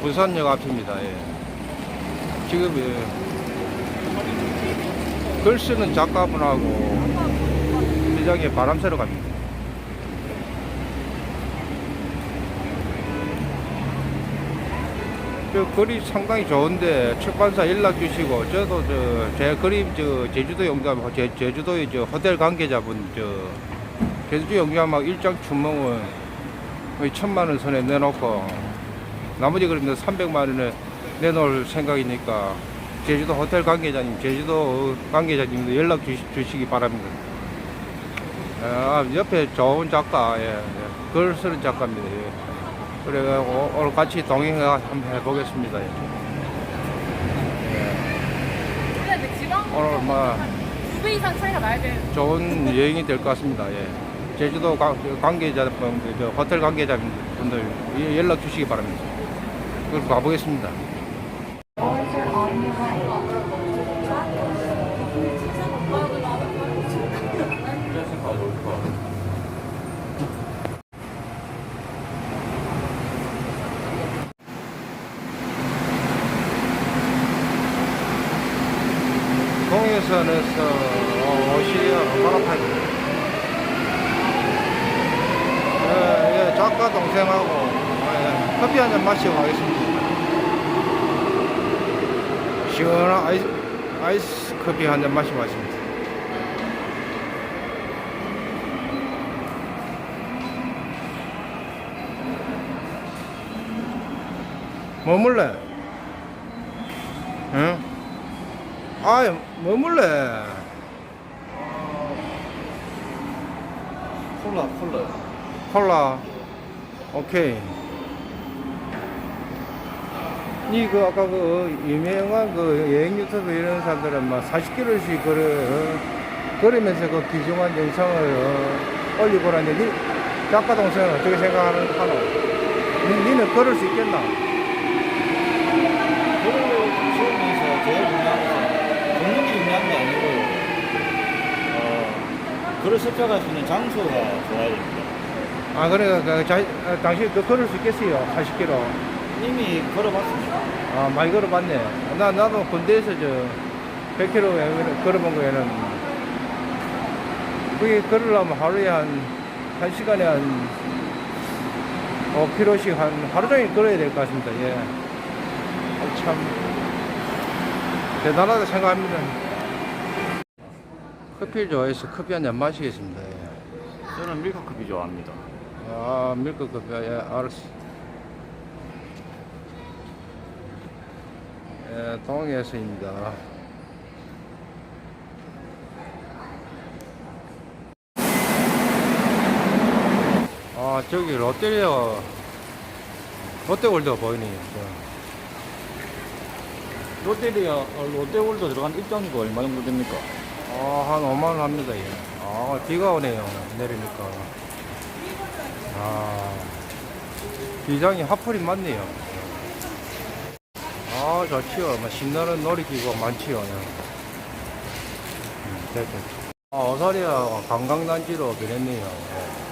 부산역 앞입니다. 예. 지금 예, 글 쓰는 작가분하고 시장에 바람 쐬러 갑니다. 저 글이 상당히 좋은데 출판사 연락 주시고 저도 저 제 그림 저 제주도 영감 제 제주도의 저 호텔 관계자분 저 제주도 영감하고 일장 춘몽은 거의 천만 원 선에 내놓고 나머지 그림도 300만 원에 내놓을 생각이니까 제주도 호텔 관계자님, 제주도 관계자님도 연락 주시, 주시 기 바랍니다. 아, 옆에 좋은 작가, 예, 예. 글 쓰는 작가입니다. 예. 그래, 오- 오늘 같이 동행 한번 해보겠습니다. 예. 오늘 뭐 두배 이상 차이가 나야 되는 좋은 여행이 될 것 같습니다. 예. 제주도 관- 관계자분, 저 호텔 관계자분들 예, 연락 주시기 바랍니다. 그럼 가보겠습니다. 동해선에서 어, 오시려 얼마나 팔고 예, 예, 작가 동생하고 예, 커피 한 잔 마시고 가겠습니다 시원한 아이스, 아이스 커피 한 잔 마시고 뭐 먹을래? 응? 아이, 뭐 먹을래? 콜라 콜라 콜라. 오케이. 니그 아까 그 유명한 그 여행 유튜브 이런 사람들은 막 40km씩 걸어 어, 걸으면서 그 귀중한 영상을 어, 올리고라는데 니 작가 동생은 어떻게 생각하는 하노? 니, 니는 걸을 수 있겠나? 그걸 키우면서 제일 중요한 것은 걷는 게 중요한 게 아니고요 어, 글을 습작할 수 있는 장소가 좋아야 됩니다 아 그러니까 그 자, 아, 당신 그 걸을 수 있겠어요? 40km. 이미 걸어봤습니다 아 많이 걸어봤네. 나 나도 군대에서 저 100km 걸어본 거에는 그게 걸으려면 하루에 한, 한 시간에 한 5km씩 한 하루 종일 걸어야 될 것 같습니다. 예. 아, 참 대단하다 생각합니다. 커피를 좋아해서 커피 한 잔 마시겠습니다. 예. 저는 밀크커피 좋아합니다 아, 밀크 커피, 예, 알았어. 예, 동해에서입니다. 아, 저기 롯데리아, 롯데월드가 보이네요. 저. 롯데리아 어, 롯데월드 들어간 입장료가 얼마 정도 됩니까? 아, 한 5만 원 합니다, 예. 아, 비가 오네요. 내리니까. 아, 비장이 하풀이 많네요. 아, 좋지요. 뭐, 신나는 놀이기구가 많지요. 예. 음, 됐죠. 아, 오사리아 관광단지로 변했네요. 예.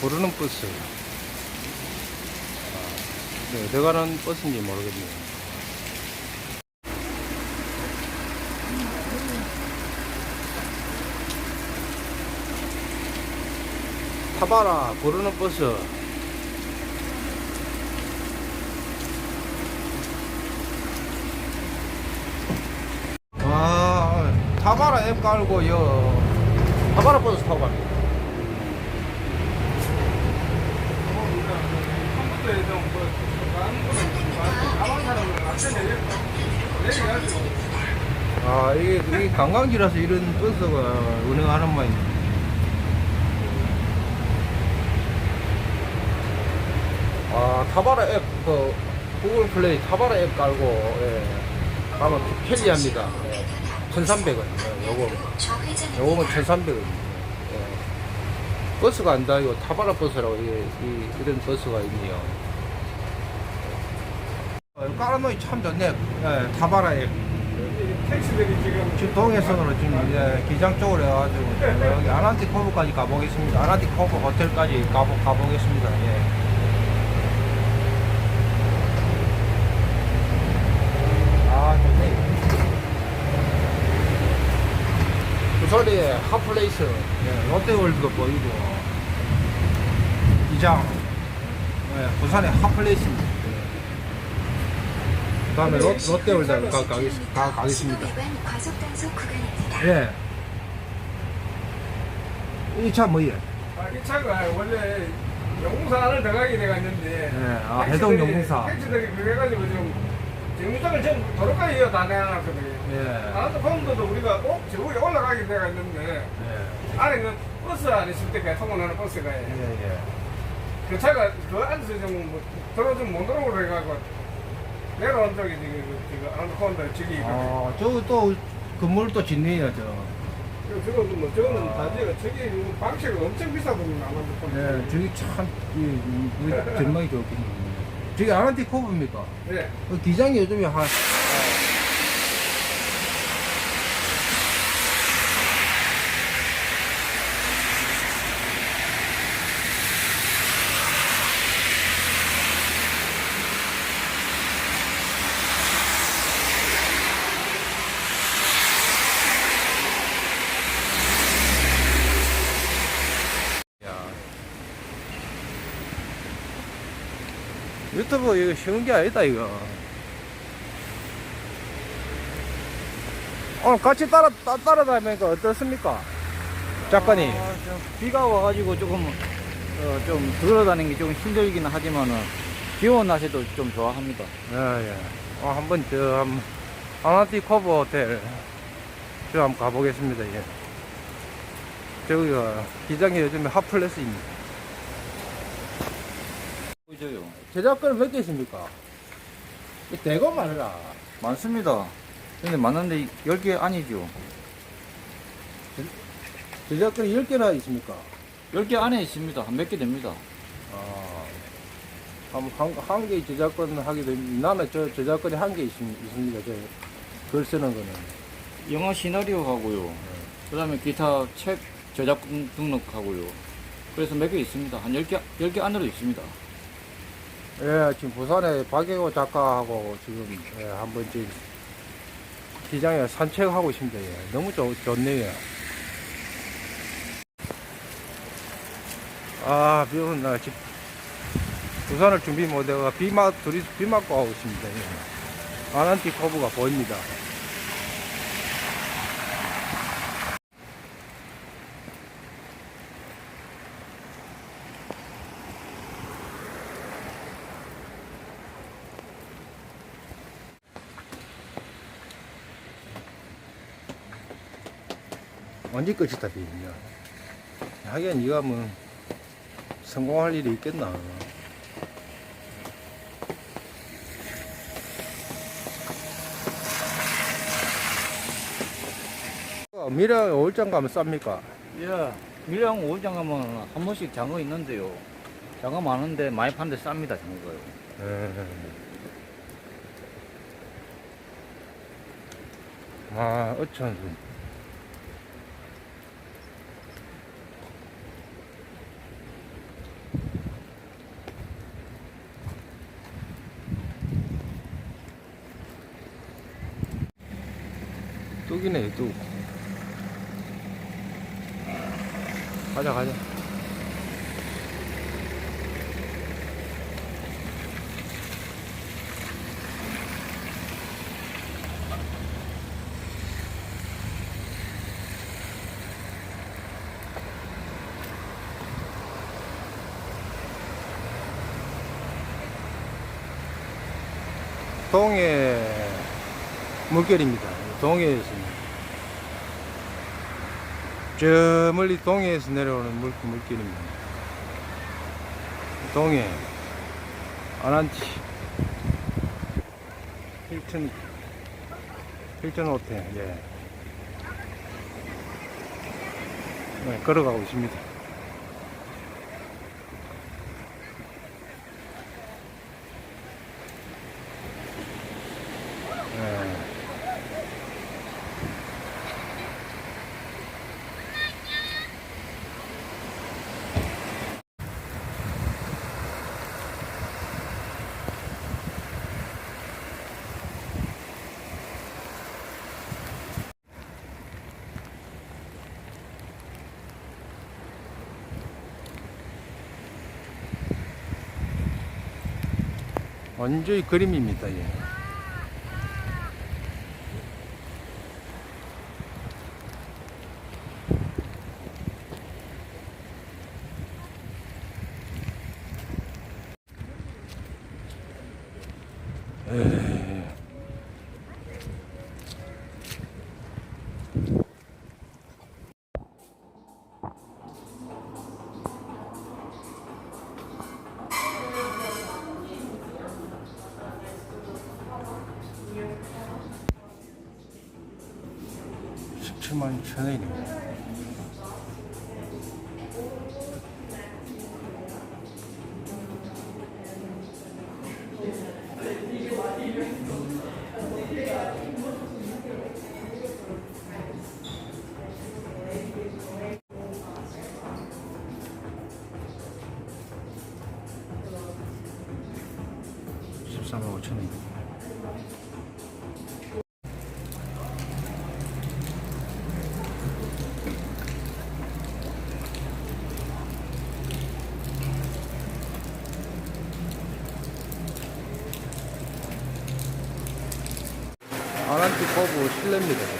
부르는 버스. 아, 네, 어디 가는 버스인지 모르겠네요. 타바라 부르는 버스. 와, 타바라 앱 깔고 요 타바라 버스 타고. 아, 이게, 이게 관광지라서 이런 버스가 운행하는 모양이네. 아, 타바라 앱, 그, 구글 플레이 타바라 앱 깔고, 예. 가면 편리합니다. 예. 1,300원. 예, 요거. 요거는 1,300원. 예. 버스가 안 다니고 타바라 버스라고, 이, 이, 이런 버스가 있네요. 어, 깔아놓기 참 좋네. 예, 타바라에. 택시들이 지금 동해선으로 지금 이제 기장 쪽으로 해가지고 여기 아난티 커브까지 가보겠습니다. 아난티 커브 호텔까지 가보, 가보겠습니다. 예. 아, 좋네. 부산의 핫플레이스, 예, 롯데월드도 보이고, 기장, 예, 부산의 핫플레이스입니다. 예. 그 다음에 롯, 롯데월드 가, 가겠, 가, 가겠습니다. 예. 이 차 뭐예요? 아, 이 차가 원래 영웅사 안을 들어가게 돼갔는데 네, 아, 해동 영웅사. 택시들이 그래가지고 지금 정류장을 전부 도로까지 이어 다 내놨거든요. 예. 아나도 폼도도 우리가 꼭저 위에 올라가게 돼갔는데 예. 안에 그 버스 안에 있을 때까지 통원하는 버스가 예, 예. 그 차가 그 안에서 좀뭐 들어 좀못 들어오고 해가지고 내려온 쪽이 지금 그- 지금 아나도 폼도 저기 아, 저거 또 건물 또 짓네요, 저. 저거는 뭐 저거는 다 지금 저기 뭐 방식이 엄청 비싸거든요. 아나도 폼. 예, 저기 참, 이, 이, 이 전망이 좋겠네요. 저기 아란티 코브입니까? 네. 그 기장이 요즘에 한, 야. 유튜브 이거 쉬운 게 아니다 이거. 오늘 같이 따라 따, 따라다니니까 어떻습니까? 작가님. 아, 좀 비가 와가지고 조금 어, 좀 들어다니는 게좀 힘들기는 하지만은 비 오는 날씨도 좀 좋아합니다. 예예. 어, 한번 저 한, 아나티 커버 호텔 저 한번 가보겠습니다 예. 저기가 기장이 요즘에 핫플레스입니다. 보 이죠요? 제작권 몇 개십니까 대거 말해라 많습니다. 근데 많은데 10개 아니죠. 제작권이 10개나 있습니까 10개 안에 있습니다. 한 몇 개 됩니다. 아, 한, 한, 한개 저작권 하게 되면, 나는 저 저작권이 한 개 있습니다. 저, 글 쓰는 거는. 영어 시나리오 하고요. 그 다음에 기타 책 저작권 등록하고요. 그래서 몇 개 있습니다. 한 10개, 10개 안으로 있습니다. 예, 지금 부산에 박영호 작가하고 지금, 예, 한번 지금 기장에 산책하고 있습니다. 예. 너무 좋, 좋네요. 아, 비 오는 날, 집, 부산을 준비 못해가 비 맞, 둘이 비 맞고 하고 있습니다. 예. 아난티 커브가 보입니다. 언제 끝이 다 비냐 하긴 니가 뭐 성공할 일이 있겠나 어, 미래 올장 가면 쌉니까? 예. 밀양 오장 가면 한 번씩 장어 있는데요. 장어 많은데 많이 파는데 쌉니다, 장어가요. 예. 아 어쩐 뚝이네 뚝 가자 가자. 동해 물결입니다. 동해에서 저 멀리 동해에서 내려오는 물, 물길입니다. 동해 아난티 힐튼 힐튼 호텔 예. 네, 걸어가고 있습니다. 완전히 그림입니다. 예. 에이. 십칠만 천 원이네. 십삼만 오천 원. 아란티 커브 실내입니다.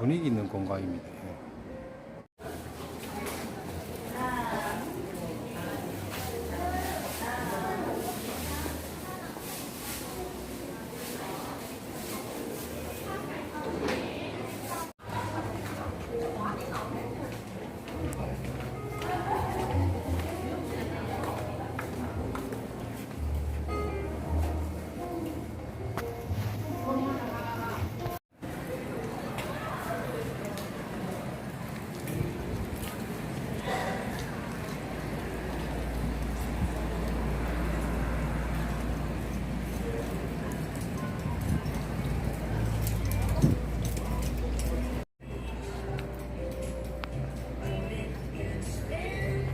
분위기 있는 공간입니다.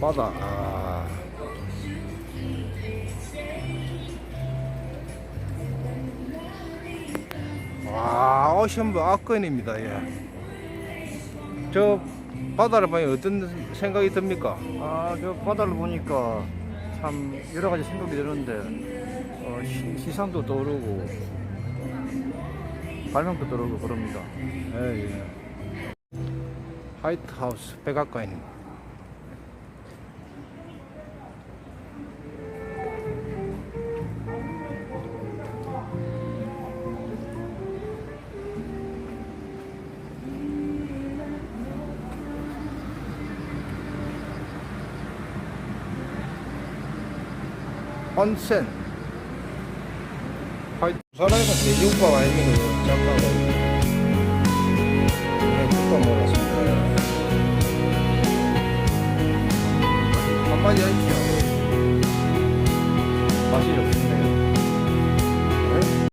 바다. 아. 와, 오션부 아건입니다. 예. 저 바다를 보니 어떤 생각이 듭니까? 아, 저 바다를 보니까 참 여러 가지 생각이 드는데, 어, 시, 시상도 떠오르고, 발명도 떠오르고 그럽니다. 예, 예. 화이트하우스 백악관입니다. 온센 화이트 부산에서 돼지국밥 아닙니까? 짬밥하고 네, 국밥 먹었습니다 한마디 하십시오